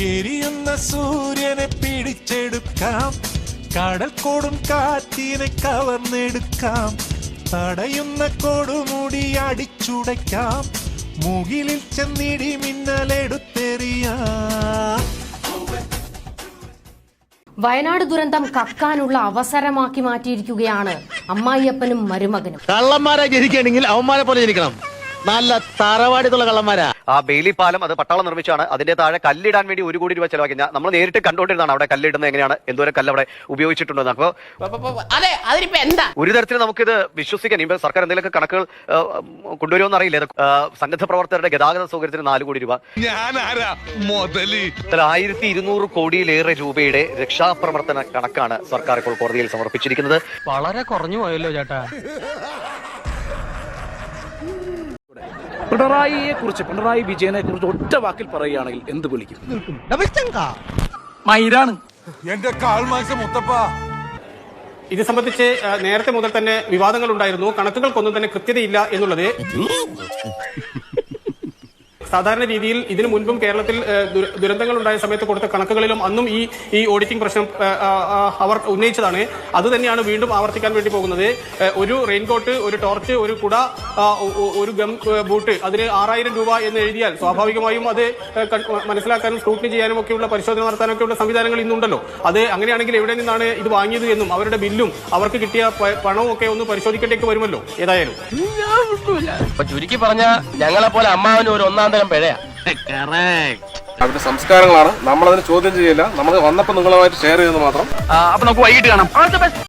എരിയുന്ന സൂര്യനെ പിടിച്ചെടുക്കാം. കടൽ കൊടും കാറ്റിനെ കവർന്നെടുക്കാം. തടയുന്ന കൊടുമുടി അടിച്ചുടയ്ക്കാം. മുകിലിൽ ചെന്നിടി മിന്നലെടുത്തെറിയാം വയനാട് ദുരന്തം കക്കാനുള്ള അവസരമാക്കി മാറ്റിയിരിക്കുകയാണ് അമ്മായിയപ്പനും മരുമകനും. കള്ളന്മാരെ ജനിക്കണമെങ്കിൽ അവന്മാരെ പോലെ ജനിക്കണം. നല്ല തറവാടിത്തുള്ള കള്ളന്മാരാ. ആ ബെയിലി പാലം അത് പട്ടാളം നിർമ്മിച്ചാണ് അതിന്റെ താഴെ കല്ലിടാൻ വേണ്ടി ഒരു കോടി രൂപ ചെലവാക്കി. ഞാൻ നമ്മൾ നേരിട്ട് കണ്ടുകൊണ്ടിരുന്നതാണ് അവിടെ കല്ലിടുന്നത് എങ്ങനെയാണ് എന്തോരം കല്ല് അവിടെ ഉപയോഗിച്ചിട്ടുണ്ടെന്ന്. അപ്പോൾ അതെ അതിനിപ്പോ എന്താ? ഒരു തരത്തിൽ നമുക്കിത് വിശ്വസിക്കാൻ ഇപ്പൊ സർക്കാർ എന്തെങ്കിലുമൊക്കെ കണക്കുകൾ ആ, കൊണ്ടുവരുമെന്ന് അറിയില്ല. ഇത്, ആ, സന്നദ്ധ പ്രവർത്തകരുടെ ഗതാഗത സൗകര്യത്തിന് നാല് കോടി രൂപ. ഞാനാരാ? മുതലി. ആയിരത്തി ഇരുന്നൂറ് കോടിയിലേറെ രൂപയുടെ രക്ഷാപ്രവർത്തന കണക്കാണ് സർക്കാർ ഇപ്പോൾ കോടതിയിൽ സമർപ്പിച്ചിരിക്കുന്നത്. വളരെ കുറഞ്ഞു പോയല്ലോ ചേട്ടാ. പിണറായിയെ കുറിച്ച് പിണറായി വിജയനെ കുറിച്ച് ഒറ്റ വാക്കിൽ പറയുകയാണെങ്കിൽ എന്ത് വിളിക്കും? മൈരാണ് എന്റെ കാൽമാസം മുത്തപ്പ. ഇത് സംബന്ധിച്ച് നേരത്തെ മുതൽ തന്നെ വിവാദങ്ങൾ ഉണ്ടായിരുന്നു കണക്കുകൾക്കൊന്നും തന്നെ കൃത്യതയില്ല എന്നുള്ളത് സാധാരണ രീതിയിൽ ഇതിനു മുൻപും കേരളത്തിൽ ദുരന്തങ്ങൾ ഉണ്ടായ സമയത്ത് കൊടുത്ത കണക്കുകളിലും അന്നും ഈ ഈ ഓഡിറ്റിംഗ് പ്രശ്നം അവർ ഉന്നയിച്ചതാണ്. അത് തന്നെയാണ് വീണ്ടും ആവർത്തിക്കാൻ വേണ്ടി പോകുന്നത്. ഒരു റെയിൻകോട്ട് ഒരു ടോർച്ച് ഒരു കുട ഒരു ഗം ബൂട്ട് അതിന് ആറായിരം രൂപ എന്ന് എഴുതിയാൽ സ്വാഭാവികമായും അത് മനസ്സിലാക്കാനും സ്ക്രൂട്ടിനി ചെയ്യാനും ഒക്കെയുള്ള പരിശോധന നടത്താനൊക്കെയുള്ള സംവിധാനങ്ങൾ ഇന്നുണ്ടല്ലോ. അത് അങ്ങനെയാണെങ്കിൽ എവിടെ നിന്നാണ് ഇത് വാങ്ങിയത് എന്നും അവരുടെ ബില്ലും അവർക്ക് കിട്ടിയ പണവും ഒക്കെ ഒന്ന് പരിശോധിക്കേണ്ടേക്ക് വരുമല്ലോ. ഏതായാലും. ചുരുക്കി പറഞ്ഞ ഞങ്ങളെ പോലെ അമ്മാവനും ഒരു ഒന്നാം തരം പിഴയാ. അവരുടെ സംസ്കാരങ്ങളാണ്. നമ്മളതിന് ചോദ്യം ചെയ്യില്ല. നമ്മൾ വന്നപ്പോൾ നിങ്ങളുമായിട്ട് ഷെയർ ചെയ്യുന്നത് മാത്രം. അപ്പൊ നമുക്ക് വൈകിട്ട് കാണാം.